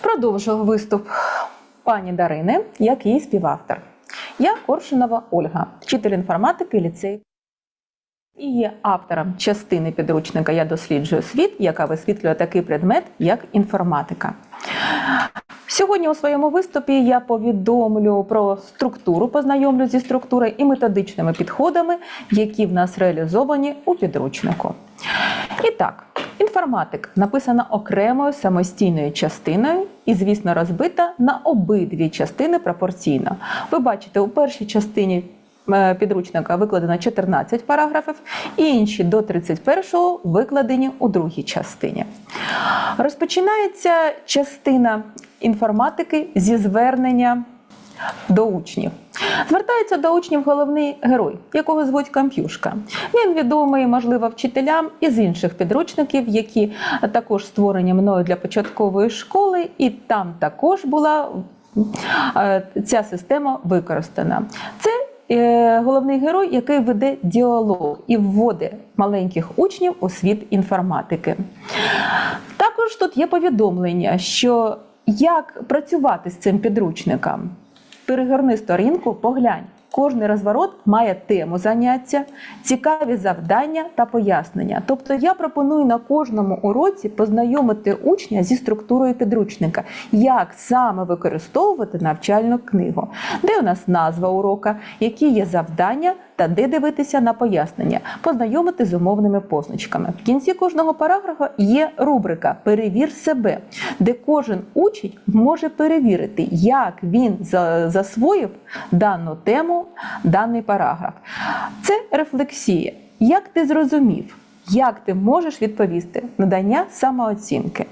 Продовжую виступ пані Дарини, як її співавтор. Я Коршунова Ольга, вчитель інформатики ліцею. І є автором частини підручника Я досліджую світ, яка висвітлює такий предмет, як інформатика. Сьогодні у своєму виступі я повідомлю про структуру, познайомлю зі структурою і методичними підходами, які в нас реалізовані у підручнику. І так, інформатика написана окремою самостійною частиною і, звісно, розбита на обидві частини пропорційно. Ви бачите, у першій частині е, підручника викладено 14 параграфів, і інші до 31-го викладені у другій частині. Розпочинається частина інформатики зі звернення до учнів. Звертається до учнів головний герой, якого звуть Камп'юшка. Він відомий, можливо, вчителям із інших підручників, які також створені мною для початкової школи, і там також була е, ця система використана. Це е, головний герой, який веде діалог і вводить маленьких учнів у світ інформатики. Також тут є повідомлення, що як працювати з цим підручником. Перегорни сторінку, поглянь. Кожний розворот має тему заняття, цікаві завдання та пояснення. Тобто я пропоную на кожному уроці познайомити учня зі структурою підручника, як саме використовувати навчальну книгу, де у нас назва урока, які є завдання та де дивитися на пояснення, познайомити з умовними позначками. В кінці кожного параграфа є рубрика Перевір себе, де кожен учень може перевірити, як він засвоїв дану тему, даний параграф. Це рефлексія. Як ти зрозумів, як ти можеш відповісти надання самооцінки?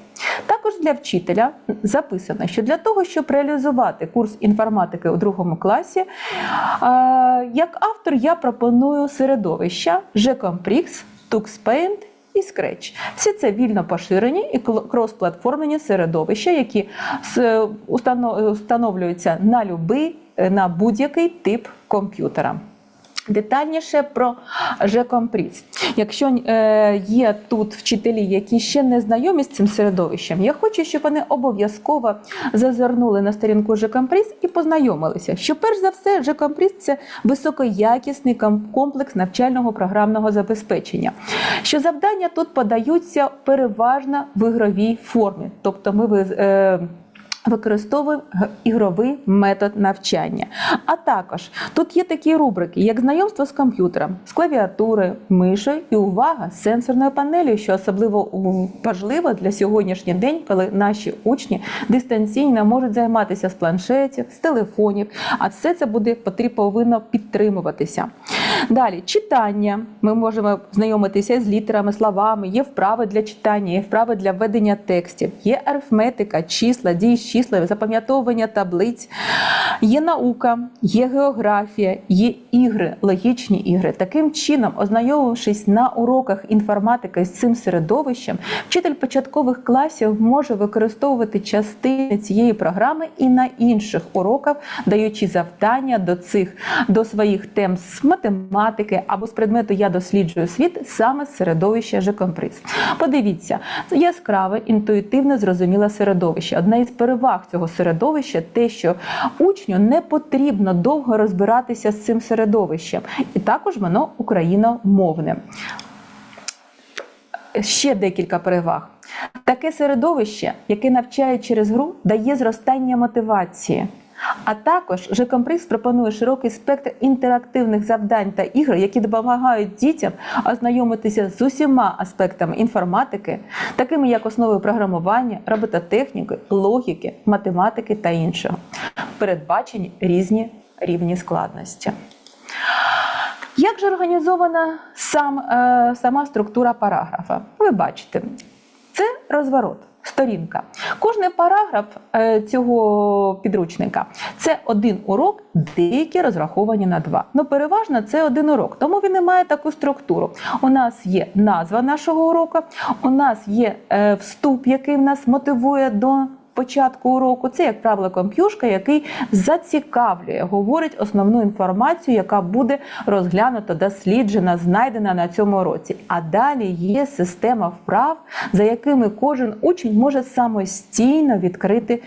Також для вчителя записано, що для того, щоб реалізувати курс інформатики у другому класі, е, як автор я пропоную середовища Gcomprix, TuxPaint і Scratch. Всі це вільно поширені і крос-платформені середовища, які встановлюються на любий, е, на будь-який тип комп'ютера. Детальніше про Gcomprix. Якщо е, є тут вчителі, які ще не знайомі з цим середовищем, я хочу, щоб вони обов'язково зазирнули на сторінку Gcomprix і познайомилися. Що перш за все, Gcomprix – це високоякісний комплекс навчального програмного забезпечення. Що завдання тут подаються переважно в ігровій формі, тобто ми ви- е, Використовуємо ігровий метод навчання. А також тут є такі рубрики, як знайомство з комп'ютером, з клавіатурою, мишею і увага з сенсорною панелью, що особливо важливо для сьогоднішній день, коли наші учні дистанційно можуть займатися з планшетів, з телефонів. А все це буде потрібно повинно підтримуватися. Далі читання. Ми можемо знайомитися з літерами, словами. Є вправи для читання, є вправи для ведення текстів, є арифметика, числа, дії з числами, запам'ятовування таблиць, є наука, є географія, є ігри, логічні ігри. Таким чином, ознайомившись на уроках інформатики з цим середовищем, вчитель початкових класів може використовувати частини цієї програми і на інших уроках, даючи завдання до цих до своїх тем з математики або з предмету Я досліджую світ саме з середовища Gcomprix. Подивіться, це яскраве, інтуїтивне, зрозуміле середовище. Одна із переваг цього середовища те, що учню не потрібно довго розбиратися з цим середовищем, і також воно україномовне. Ще декілька переваг. Таке середовище, яке навчає через гру, дає зростання мотивації. А також Gcomprix пропонує широкий спектр інтерактивних завдань та ігор, які допомагають дітям ознайомитися з усіма аспектами інформатики, такими як основи програмування, робототехніки, логіки, математики та іншого. Передбачені різні рівні складності. Як же організована сам, е, сама структура параграфа? Ви бачите, це розворот. Сторінка. Кожний параграф е, цього підручника це один урок, деякі розраховані на два. Ну, переважно це один урок, тому він і має таку структуру. У нас є назва нашого уроку, у нас є е, вступ, який нас мотивує до початку уроку. Це, як правило, комп'юшка, який зацікавлює, говорить основну інформацію, яка буде розглянута, досліджена, знайдена на цьому уроці. А далі є система вправ, за якими кожен учень може самостійно відкрити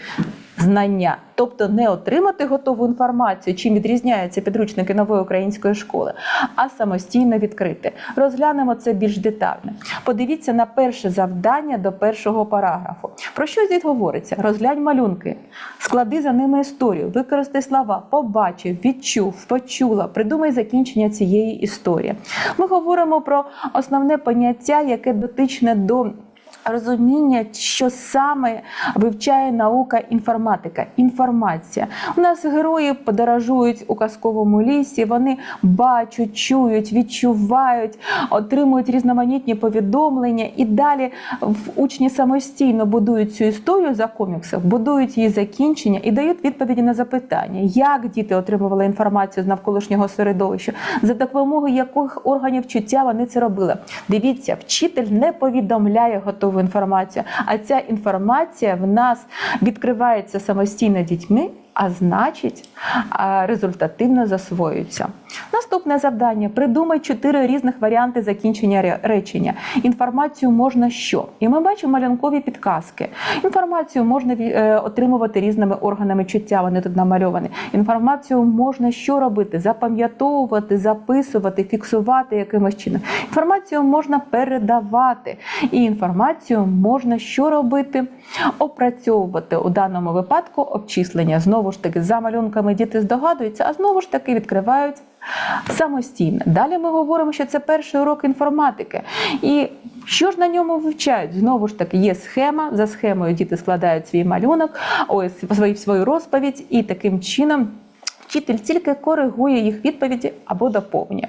знання, тобто не отримати готову інформацію, чим відрізняються підручники нової української школи, а самостійно відкрити. Розглянемо це більш детально. Подивіться на перше завдання до першого параграфу. Про що здесь говориться? Розглянь малюнки, склади за ними історію, використай слова, побачив, відчув, почула, придумай закінчення цієї історії. Ми говоримо про основне поняття, яке дотичне до розуміння, що саме вивчає наука інформатика, інформація. У нас герої подорожують у казковому лісі, вони бачать, чують, відчувають, отримують різноманітні повідомлення, і далі учні самостійно будують цю історію за коміксів, будують її закінчення і дають відповіді на запитання, як діти отримували інформацію з навколишнього середовища, за допомогою яких органів чуття вони це робили. Дивіться, вчитель не повідомляє готову інформацію, а ця інформація в нас відкривається самостійно дітьми. А значить, результативно засвоюється. Наступне завдання: придумай чотири різних варіанти закінчення речення. Інформацію можна що? І ми бачимо малюнкові підказки. Інформацію можна е, отримувати різними органами чуття. Вони тут намальовані. Інформацію можна що робити? Запам'ятовувати, записувати, фіксувати якимось чином. Інформацію можна передавати. І інформацію можна що робити? Опрацьовувати у даному випадку обчислення. Знову ж таки, за малюнками діти здогадуються, а знову ж таки відкривають самостійно. Далі ми говоримо, що це перший урок інформатики. І що ж на ньому вивчають? Знову ж таки, є схема. За схемою діти складають свій малюнок, ось свою, свою розповідь, і таким чином. Вчитель тільки коригує їх відповіді або доповнює.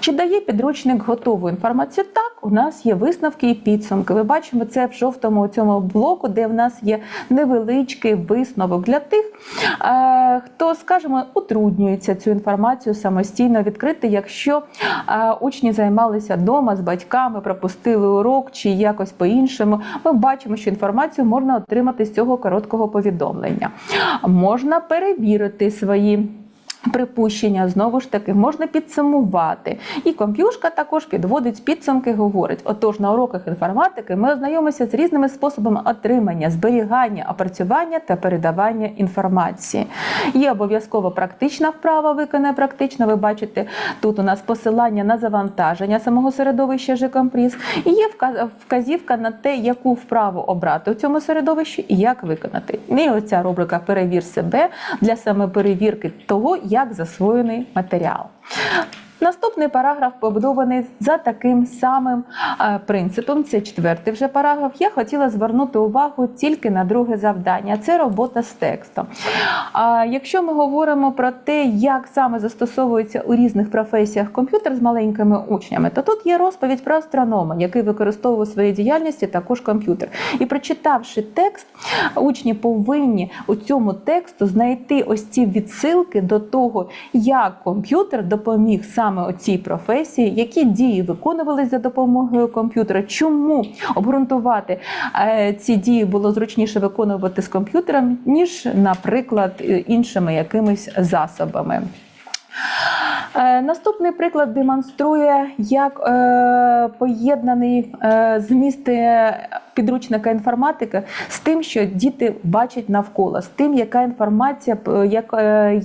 Чи дає підручник готову інформацію? Так, у нас є висновки і підсумки. Ви бачимо це в жовтому цьому блоку, де в нас є невеличкий висновок для тих, хто, скажімо, утруднюється цю інформацію самостійно відкрити, якщо учні займалися вдома з батьками, пропустили урок чи якось по-іншому. Ми бачимо, що інформацію можна отримати з цього короткого повідомлення. Можна перевірити свої. Припущення знову ж таки можна підсумувати, і комп'юшка також підводить підсумки. Говорить: отож, на уроках інформатики ми ознайомимося з різними способами отримання, зберігання, опрацювання та передавання інформації. Є обов'язково практична вправа, виконає практично. Ви бачите, тут у нас посилання на завантаження самого середовища Жикомпріз, і є вказівка на те, яку вправу обрати у цьому середовищі і як виконати. І оця рубрика Перевір себе для саме перевірки того, як засвоєний матеріал. Наступний параграф побудований за таким самим е, принципом. Це четвертий вже параграф. Я хотіла звернути увагу тільки на друге завдання. Це робота з текстом. А якщо ми говоримо про те, як саме застосовується у різних професіях комп'ютер з маленькими учнями, то тут є розповідь про астронома, який використовує у своїй діяльності також комп'ютер. І прочитавши текст, учні повинні у цьому тексту знайти ось ці відсилки до того, як комп'ютер допоміг саме у цій професії, які дії виконувались за допомогою комп'ютера, чому обґрунтувати е, ці дії було зручніше виконувати з комп'ютером, ніж, наприклад, е, іншими якимись засобами. Е, Наступний приклад демонструє, як е, поєднаний е, зміст е, підручника інформатики з тим, що діти бачать навколо, з тим, яка інформація, як, е,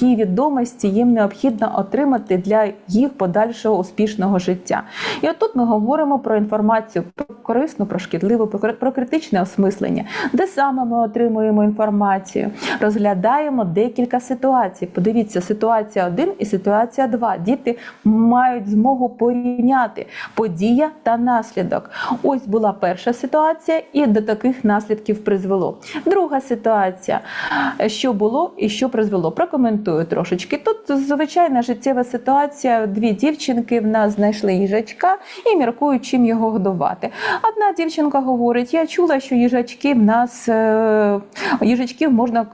які відомості їм необхідно отримати для їх подальшого успішного життя. І отут ми говоримо про інформацію про корисну, про шкідливу, про критичне осмислення, де саме ми отримуємо інформацію, розглядаємо декілька ситуацій. Подивіться, ситуація 1 і ситуація 2. Діти мають змогу порівняти подія та наслідок. Ось була перша ситуація, і до таких наслідків призвело. Друга ситуація, що було і що призвело. Прокоментую трошечки. Тут звичайна життєва ситуація. Дві дівчинки в нас знайшли їжачка і міркують, чим його годувати. Одна дівчинка говорить: я чула, що їжачки в нас е, їжачків можна е,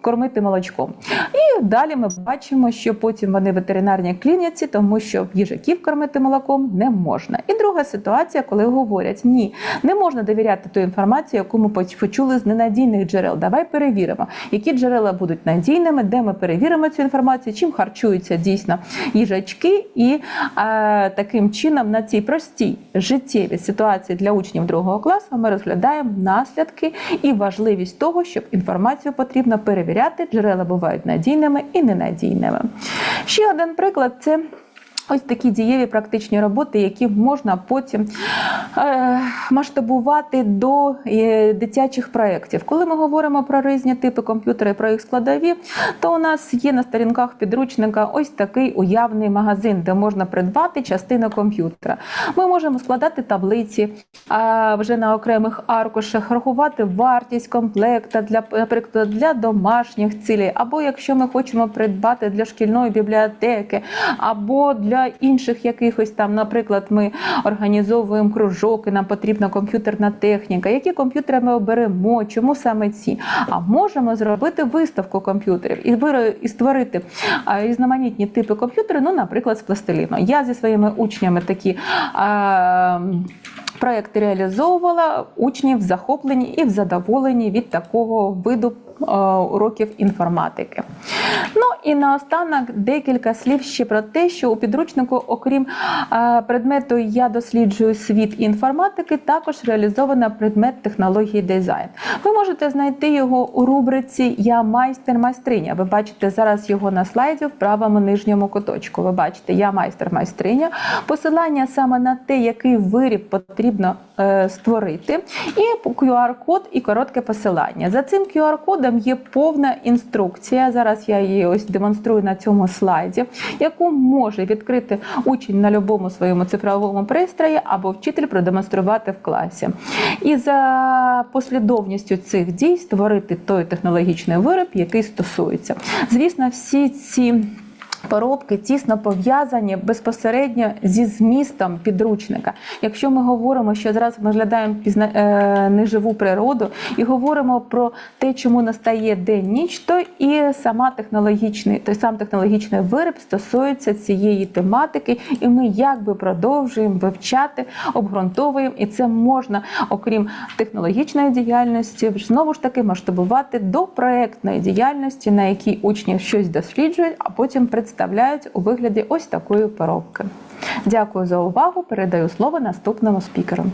кормити молочком. І далі ми бачимо, що потім вони в ветеринарній клініці, тому що їжаків кормити молоком не можна. І друга ситуація, коли говорять: ні, не можна довіряти ту інформацію, яку ми почули з ненадійних джерел. Давай перевіримо, які джерела будуть надійними, де ми перевіримо цю інформацію, чим харчуються дійсно їжачки, і е, таким чином на цій простій життєвій ситуації для учнів другого класу ми розглядаємо наслідки і важливість того, щоб інформацію потрібно перевіряти. Джерела бувають надійними і ненадійними. Ще один приклад це. Ось такі дієві практичні роботи, які можна потім е, масштабувати до е, дитячих проєктів. Коли ми говоримо про різні типи комп'ютери, про їх складові, то у нас є на сторінках підручника ось такий уявний магазин, де можна придбати частину комп'ютера. Ми можемо складати таблиці вже на окремих аркушах, рахувати вартість комплекта для, наприклад, для домашніх цілей, або якщо ми хочемо придбати для шкільної бібліотеки, або для інших якихось там, наприклад, ми організовуємо кружок, і нам потрібна комп'ютерна техніка. Які комп'ютери ми оберемо? Чому саме ці? А можемо зробити виставку комп'ютерів і і створити різноманітні типи комп'ютерів, ну, наприклад, з пластиліну. Я зі своїми учнями такі. А, Проєкти реалізовувала учні в захопленні і в задоволенні від такого виду уроків інформатики. Ну і наостанок декілька слів ще про те, що у підручнику, окрім е, предмету Я досліджую світ інформатики, також реалізовано предмет технології дизайн. Ви можете знайти його у рубриці Я майстер майстриня. Ви бачите зараз його на слайді в правому нижньому куточку. Ви бачите Я майстер майстриня. Посилання саме на те, який виріб потрібно е, створити, і QR-код і коротке посилання. За цим QR-кодом є повна інструкція. Зараз я її ось демонструю на цьому слайді, яку може відкрити учень на будь-якому своєму цифровому пристрої або вчитель продемонструвати в класі. І за послідовністю цих дій створити той технологічний вироб, який стосується. Звісно, всі ці. Поробки тісно пов'язані безпосередньо зі змістом підручника. Якщо ми говоримо, що зараз ми розглядаємо пізна... е, неживу природу і говоримо про те, чому настає день-ніч, то і сама технологічний, той сам технологічний виріб стосується цієї тематики, і ми якби продовжуємо вивчати, обґрунтовуємо, і це можна, окрім технологічної діяльності, знову ж таки масштабувати до проектної діяльності, на якій учні щось досліджують, а потім представляють у вигляді ось такої поробки. Дякую за увагу. Передаю слово наступному спікеру.